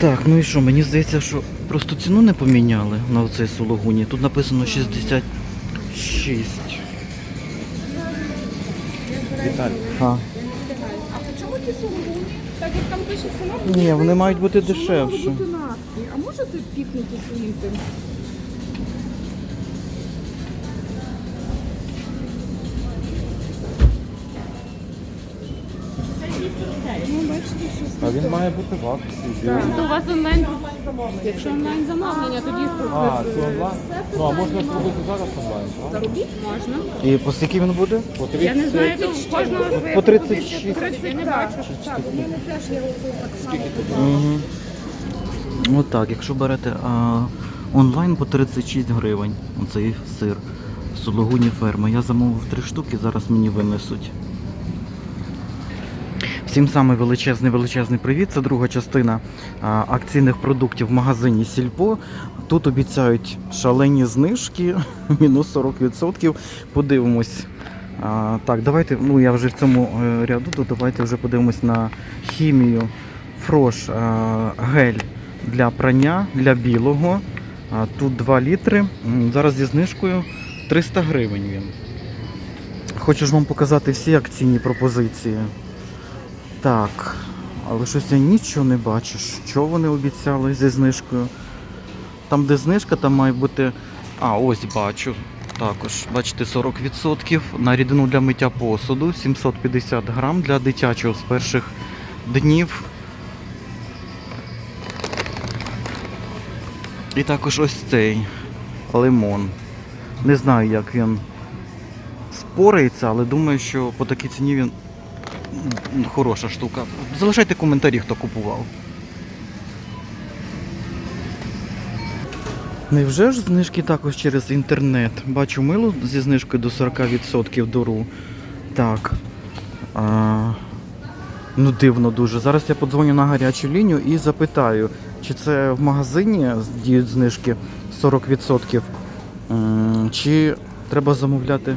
Так, ну і що, мені здається, що просто ціну не поміняли на оцей сулугуні. Тут написано 66. Віталій. А. А чому ті сулугуні? Так як там пише ціна? Ні, вони мають бути дешевші. А можете пікнути своїм тим? А він має бути в акції. Так. Він- у вас онлайн Якщо онлайн замовлення, тоді А, це онлайн? Ну, а можна зробити зараз онлайн, правда? можна. І по скільки він буде? По Я не 30. знаю, то у кожного своя По 36. пропозиція. 30 не бачу. Так, у мене теж є так само. Угу. Отак, якщо берете а, онлайн по 36 гривень, оцей сир в сулугуні ферми. Я замовив три штуки, зараз мені винесуть. Всім саме величезний величезний привіт. Це друга частина акційних продуктів в магазині Сільпо. Тут обіцяють шалені знижки, мінус 40%. Подивимось. А, так, давайте, ну я вже в цьому е, ряду, то давайте вже подивимось на хімію. Фрош а, гель для прання для білого. А, тут 2 літри. Зараз зі знижкою 300 гривень він. Хочу ж вам показати всі акційні пропозиції. Так, але щось я нічого не бачу. Що вони обіцяли зі знижкою? Там, де знижка, там має бути. А, ось бачу. Також, бачите, 40% на рідину для миття посуду, 750 грам для дитячого з перших днів. І також ось цей лимон. Не знаю, як він спорається, але думаю, що по такій ціні він хороша штука. Залишайте коментарі, хто купував. Невже ж знижки також через інтернет? Бачу мило зі знижкою до 40% дуру. Так. А, ну дивно дуже. Зараз я подзвоню на гарячу лінію і запитаю, чи це в магазині діють знижки 40%, чи треба замовляти.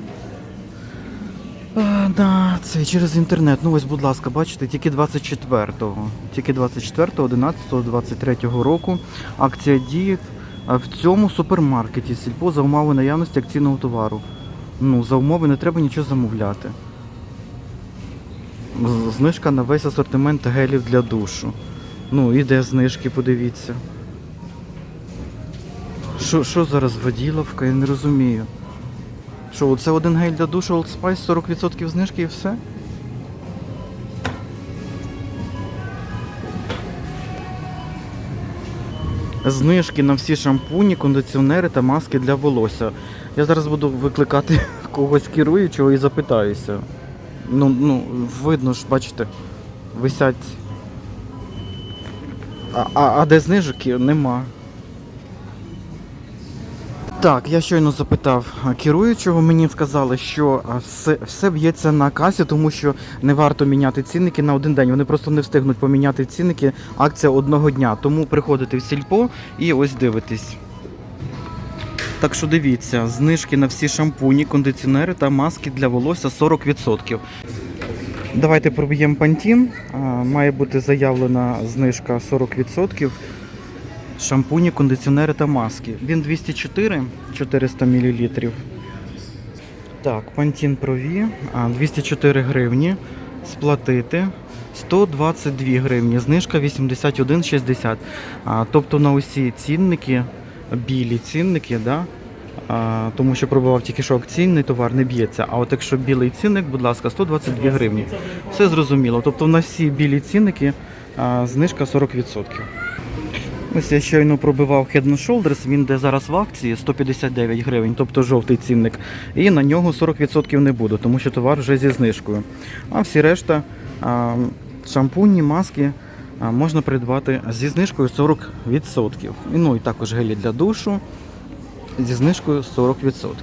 А, да, це через інтернет. Ну ось, будь ласка, бачите, тільки 24-го. Тільки 24-го, 11-го, 23-го року акція діє в цьому супермаркеті сільпо за умови наявності акційного товару. Ну, за умови не треба нічого замовляти. Знижка на весь асортимент гелів для душу. Ну, і де знижки, подивіться. Що, що зараз воділовка, я не розумію. Що, оце один гель для душу Old Spice, 40% знижки і все? Знижки на всі шампуні, кондиціонери та маски для волосся. Я зараз буду викликати когось керуючого і запитаюся. Ну, ну, видно ж, бачите, висять. А, а, а де знижки? Нема. Так, я щойно запитав керуючого. Мені сказали, що все, все б'ється на касі, тому що не варто міняти цінники на один день. Вони просто не встигнуть поміняти цінники. Акція одного дня. Тому приходите в сільпо і ось дивитесь. Так що дивіться, знижки на всі шампуні, кондиціонери та маски для волосся 40%. Давайте проб'ємо пантін. Має бути заявлена знижка 40%. Шампуні, кондиціонери та маски. Він 204 400 мл. Так, Pantene Pro-V, 204 гривні. Сплатити 122 гривні. Знижка 81,60. А, Тобто на усі цінники, білі цінники, да? а, тому що пробував тільки що акційний товар не б'ється. А от якщо білий цінник, будь ласка, 122 гривні. Все зрозуміло. Тобто на всі білі цінники а, знижка 40%. Ось я щойно пробивав Head and Shoulders, він де зараз в акції 159 гривень, тобто жовтий цінник. І на нього 40% не буде, тому що товар вже зі знижкою. А всі решта шампуні, маски можна придбати зі знижкою 40%. Ну і також гелі для душу зі знижкою 40%.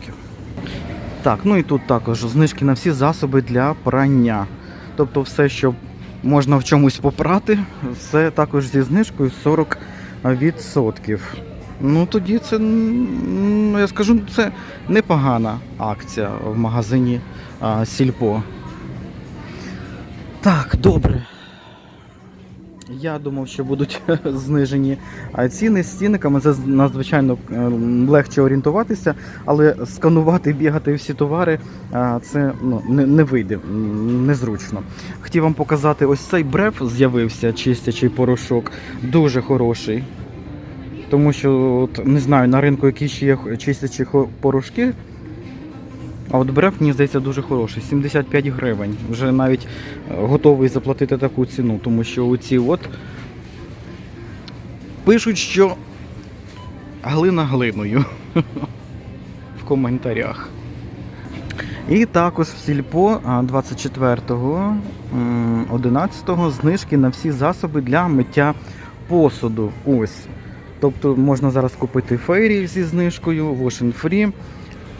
Так, ну і тут також знижки на всі засоби для прання. Тобто все, що можна в чомусь попрати, Це також зі знижкою 40%. Ну тоді це, ну, я скажу, це непогана акція в магазині а, Сільпо. Так, добре. Я думав, що будуть знижені ціни з цінниками. Це надзвичайно е, легше орієнтуватися, але сканувати бігати всі товари це ну, не, не вийде, незручно. Хотів вам показати, ось цей бреф з'явився, чистячий порошок, дуже хороший. Тому що от, не знаю, на ринку які ще є чистячі порошки. А от бреф, мені здається, дуже хороший. 75 гривень. Вже навіть е, готовий заплатити таку ціну, тому що оці от пишуть, що глина глиною в коментарях. І також в сільпо 24-го 11-го знижки на всі засоби для миття посуду. Ось. Тобто можна зараз купити фейрі зі знижкою, Wash and Free.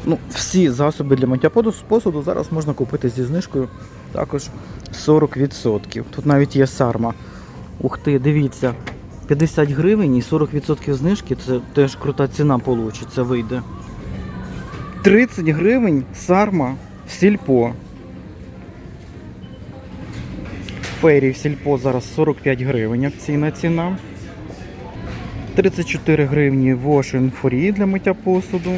Ну, всі засоби для миття посуду зараз можна купити зі знижкою також 40%. Тут навіть є сарма. Ух ти, дивіться, 50 гривень і 40% знижки це теж крута ціна получиться, вийде. 30 гривень сарма в сільпо. Фейрі в сільпо зараз 45 гривень акційна ціна. 34 гривні Wash and Free для миття посуду.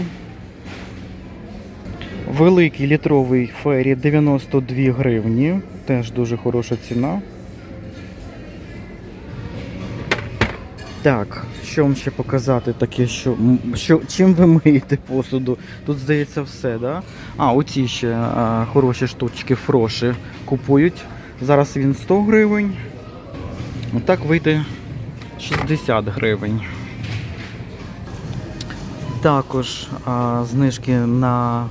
Великий літровий фері 92 гривні. Теж дуже хороша ціна. Так, що вам ще показати таке, що, що чим ви миєте посуду? Тут здається все, да? А, оці ще а, хороші штучки, фроші купують. Зараз він 100 гривень. Отак вийде 60 гривень. Також а, знижки на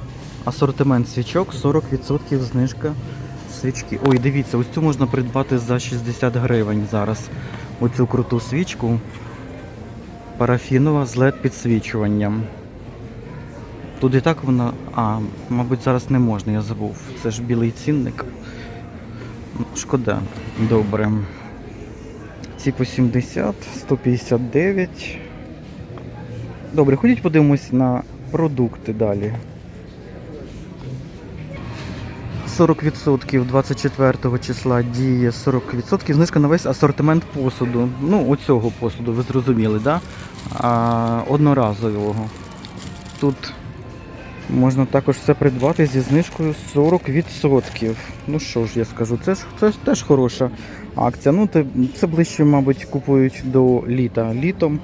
асортимент свічок 40% знижка свічки. Ой, дивіться, ось цю можна придбати за 60 гривень зараз. Оцю круту свічку. Парафінова з LED підсвічуванням. Тут і так вона. А, мабуть, зараз не можна, я забув. Це ж білий цінник. Ну, Шкода. Добре. Ці по 70, 159. Добре, ходіть подивимось на продукти далі. 40% 24 числа діє 40%. Знижка на весь асортимент посуду. Ну, оцього посуду, ви зрозуміли, да? А, одноразового. Тут можна також все придбати зі знижкою 40%. Ну що ж я скажу, це ж це ж теж хороша акція. Ну, це, ближче, мабуть, купують до літа. Літом.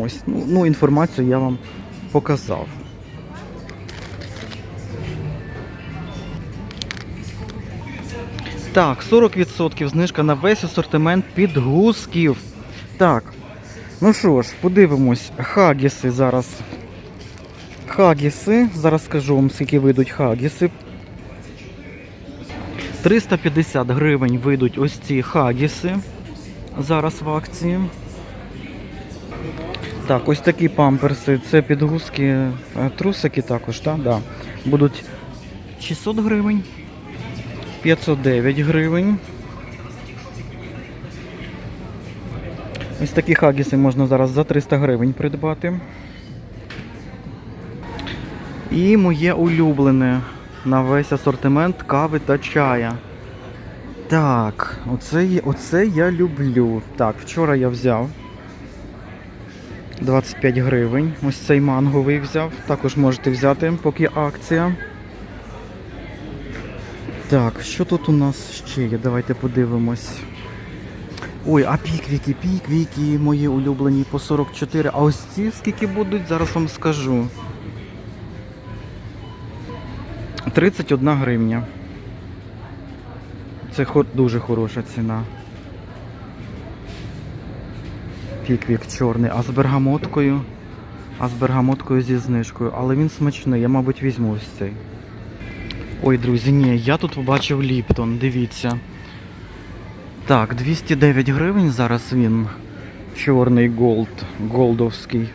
Ось, ну, ну інформацію я вам показав. Так, 40% знижка на весь асортимент підгузків. Так, ну що ж, подивимось, хагіси зараз. Хагіси, зараз скажу вам, скільки вийдуть хагіси. 350 гривень вийдуть ось ці хагіси. Зараз в акції. Так, ось такі памперси. Це підгузки, е, трусики також, так? Да. Будуть 600 гривень. 509 гривень. Ось такі хагіси можна зараз за 300 гривень придбати. І моє улюблене на весь асортимент кави та чая. Так, оце, оце я люблю. Так, вчора я взяв 25 гривень. Ось цей манговий взяв. Також можете взяти, поки акція. Так, що тут у нас ще є? Давайте подивимось. Ой, а піквіки, піквіки мої улюблені по 44. А ось ці скільки будуть, зараз вам скажу. 31 гривня. Це дуже хороша ціна. Піквік чорний, а з бергамоткою. А з бергамоткою зі знижкою. Але він смачний, я, мабуть, візьму ось цей. Ой, друзі, ні, я тут побачив Ліптон, дивіться. Так, 209 гривень зараз він. Чорний голд, голдовський.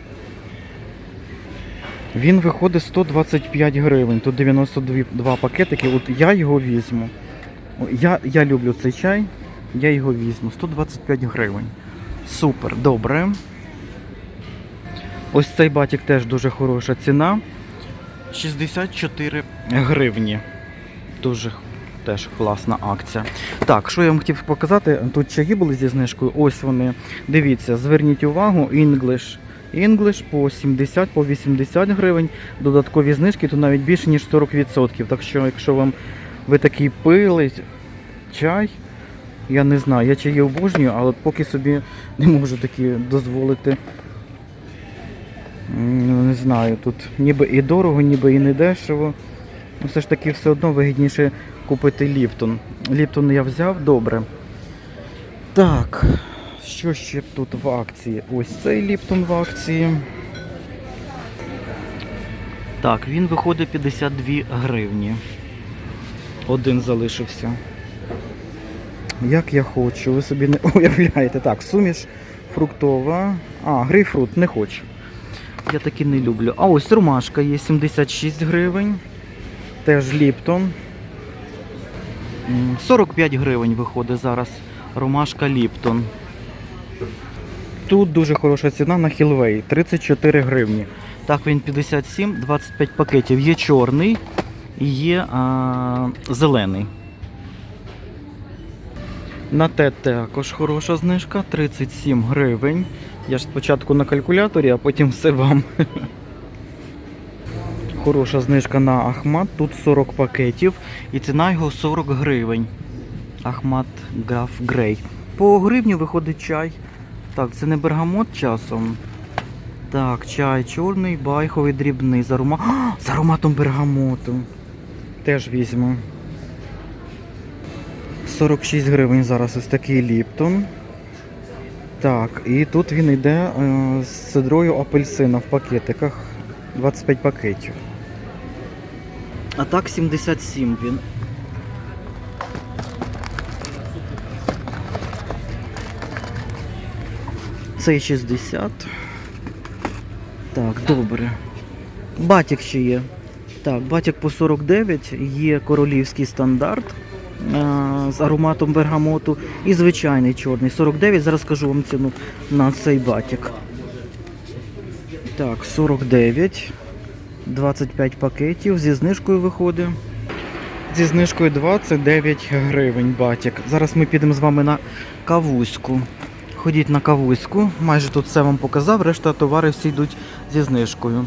Він виходить 125 гривень. Тут 92 пакетики. От я його візьму. Я, я люблю цей чай, я його візьму. 125 гривень. Супер, добре. Ось цей батік теж дуже хороша ціна. 64 гривні. Дуже, теж класна акція. Так, що я вам хотів показати, тут чаї були зі знижкою. Ось вони. Дивіться, зверніть увагу, English. English по 70, по 80 гривень. Додаткові знижки, то навіть більше, ніж 40%. Так що, якщо вам ви такий пили чай, я не знаю, я чаї обожнюю, але поки собі не можу такі дозволити. Не знаю, тут ніби і дорого, ніби і не дешево. Ну, все ж таки все одно вигідніше купити Ліптон. Ліптон я взяв, добре. Так, що ще тут в акції? Ось цей Ліптон в акції. Так, він виходить 52 гривні. Один залишився. Як я хочу, ви собі не уявляєте. Так, суміш фруктова. А, грейпфрут не хочу. Я таки не люблю. А ось ромашка є 76 гривень. Теж Ліптон. 45 гривень виходить зараз. Ромашка Ліптон. Тут дуже хороша ціна на Хілвей 34 гривні. Так, він 57, 25 пакетів. Є чорний і є а, зелений. На те також хороша знижка 37 гривень. Я ж спочатку на калькуляторі, а потім все вам. Хороша знижка на Ахмат. Тут 40 пакетів і ціна його 40 гривень. Ахмат Граф Грей. По гривні виходить чай. Так, це не бергамот часом. Так, чай чорний, байховий, дрібний. З, арома... А, з ароматом бергамоту. Теж візьму. 46 гривень зараз ось такий Ліптон. Так, і тут він йде е, з цидрою апельсина в пакетиках. 25 пакетів. А так 77 він. Цей 60. Так, добре. Батік ще є. Так, батік по 49, є королівський стандарт а, з ароматом бергамоту і звичайний чорний. 49. Зараз скажу вам ціну на цей батік. Так, 49. 25 пакетів. Зі знижкою виходить. Зі знижкою 29 гривень батік. Зараз ми підемо з вами на кавуську. Ходіть на кавуську. Майже тут все вам показав, решта товари всі йдуть зі знижкою.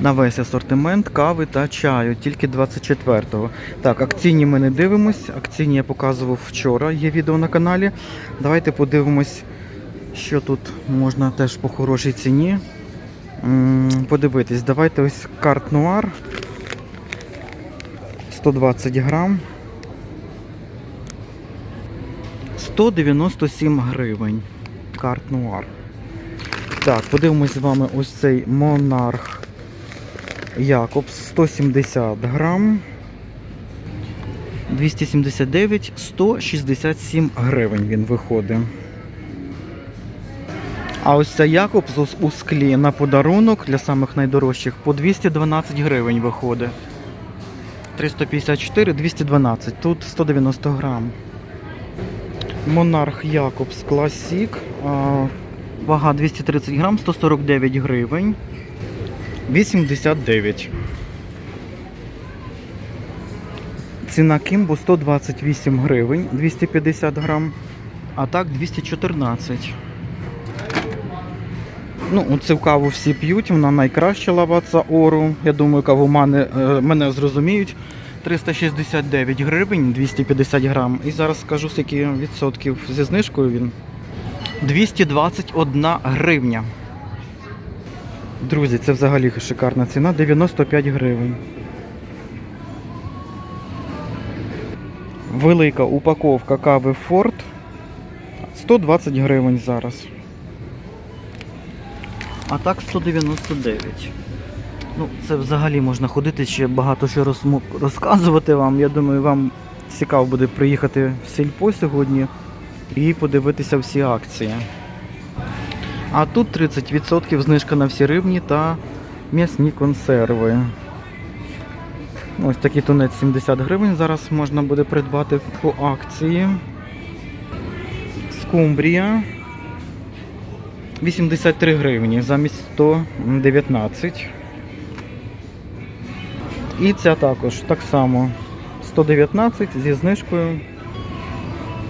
На весь асортимент кави та чаю, тільки 24-го. Так, акційні ми не дивимось. Акційні я показував вчора, є відео на каналі. Давайте подивимось, що тут можна теж по хорошій ціні. Подивитись, давайте ось карт нуар. 120 грам. 197 гривень. Карт нуар. Так, подивимось з вами ось цей монарх Якобс 170 грам. 279, 167 гривень він виходить. А ось цей Якобс у- склі на подарунок для самих найдорожчих по 212 гривень виходить. 354, 212. Тут 190 грам. Монарх Якобс Класік. Вага 230 грам, 149 гривень. 89. Ціна Кімбо 128 гривень, 250 грам, а так 214. Ну, оцю каву всі п'ють, вона найкраща лаваца ору. Я думаю, кавомани е, мене зрозуміють. 369 гривень, 250 грам. І зараз скажу, скільки відсотків зі знижкою він. 221 гривня. Друзі, це взагалі шикарна ціна. 95 гривень. Велика упаковка кави Форд. 120 гривень зараз. А так 199. Ну, це взагалі можна ходити ще багато що розмо- розказувати вам. Я думаю, вам цікаво буде приїхати в сільпо сьогодні і подивитися всі акції. А тут 30% знижка на всі рибні та м'ясні консерви. Ось такий тунець 70 гривень зараз можна буде придбати по акції. Скумбрія 83 гривні замість 119. І ця також так само 119 зі знижкою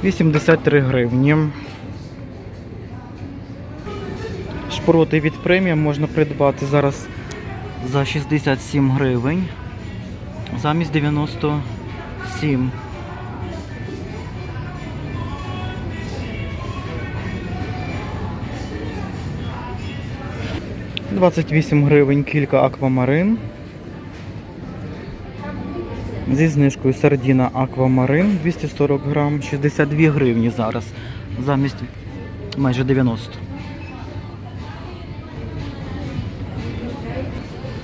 83 гривні. Шпроти від преміум можна придбати зараз за 67 гривень замість 97. Двадцять вісім гривень кілька аквамарин. Зі знижкою сардіна аквамарин 240 грам, 62 гривні зараз, замість майже 90.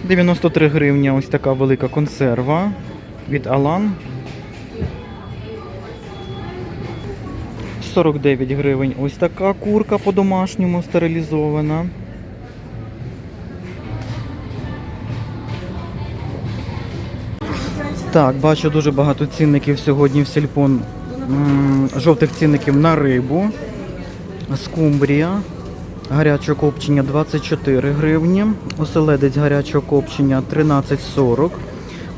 93 гривні ось така велика консерва від Алан. 49 гривень ось така курка по-домашньому стерилізована. Так, бачу дуже багато цінників сьогодні в сільпон. Жовтих цінників на рибу. Скумбрія. Гарячого копчення 24 гривні. Оселедець гарячого копчення 13,40.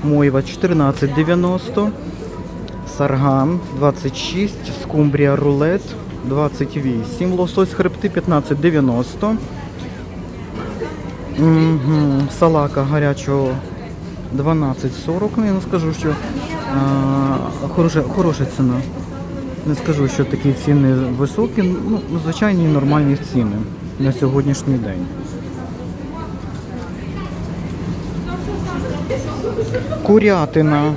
Мойва 14,90. Сарган 26. Скумбрія рулет 28. Лосось хребти 15,90. Мгм. Салака гарячого 12,40. Ну, я не скажу, що а, хороша, хороша ціна. Не скажу, що такі ціни високі, ну, звичайні нормальні ціни на сьогоднішній день. Курятина.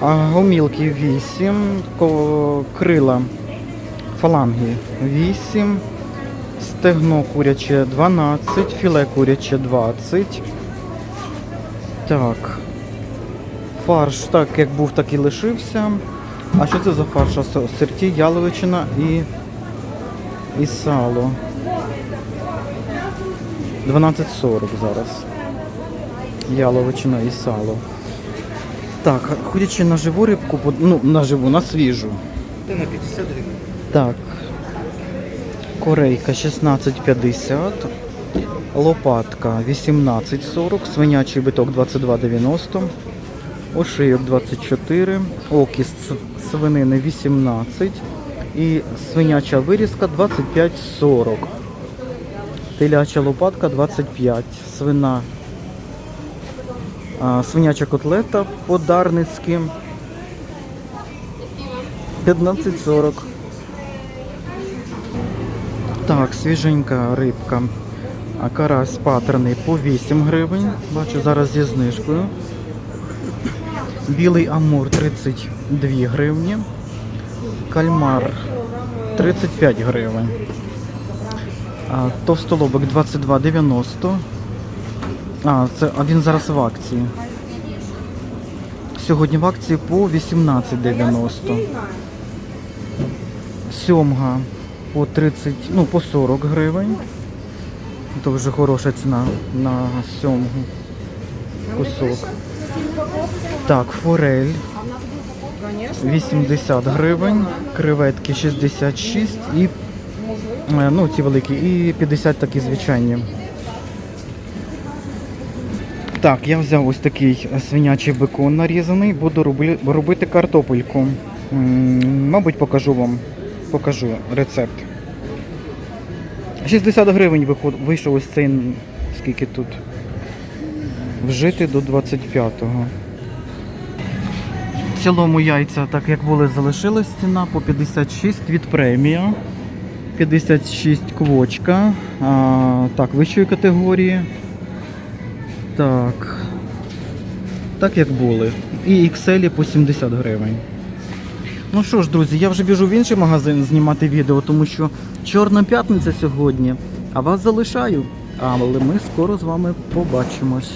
Гомілки 8, крила фаланги 8, стегно куряче 12, філе куряче 20. Так. Фарш так як був, так і лишився. А що це за фарш? Сирті, яловичина і, і сало. 12,40 зараз. Яловичина і сало. Так, ходячи на живу рибку, ну, на живу, на свіжу. Ти на 50 гривень. Так. Корейка 16,50. Лопатка 18,40. Свинячий биток 22,90. Ошийок 24. Окіс свинини 18. І свиняча вирізка 25,40. Теляча лопатка 25. Свина. Свиняча котлета по-дарницьки 15,40. Так, свіженька рибка. А карась патерний по 8 гривень. Бачу зараз зі знижкою. Білий амур 32 гривні. Кальмар 35 гривень. Товстолобик 22,90. А, це, а він зараз в акції. Сьогодні в акції по 18,90. Сьомга по 30, ну по 40 гривень. Це вже хороша ціна на сьомгу. Кусок. Так, форель 80 гривень, креветки 66 і е, ну, ці великі, і 50 такі звичайні. Так, я взяв ось такий свинячий бекон нарізаний, буду робити картопельку. Мабуть, покажу вам покажу рецепт. 60 гривень вийшов ось цей, скільки тут. Вжити до 25-го. В цілому яйця, так як були, залишилась ціна по 56 від премія. 56 квочка. А, так, вищої категорії. Так. Так як були. І XL по 70 гривень. Ну що ж, друзі, я вже біжу в інший магазин знімати відео, тому що Чорна п'ятниця сьогодні, а вас залишаю. Але ми скоро з вами побачимось.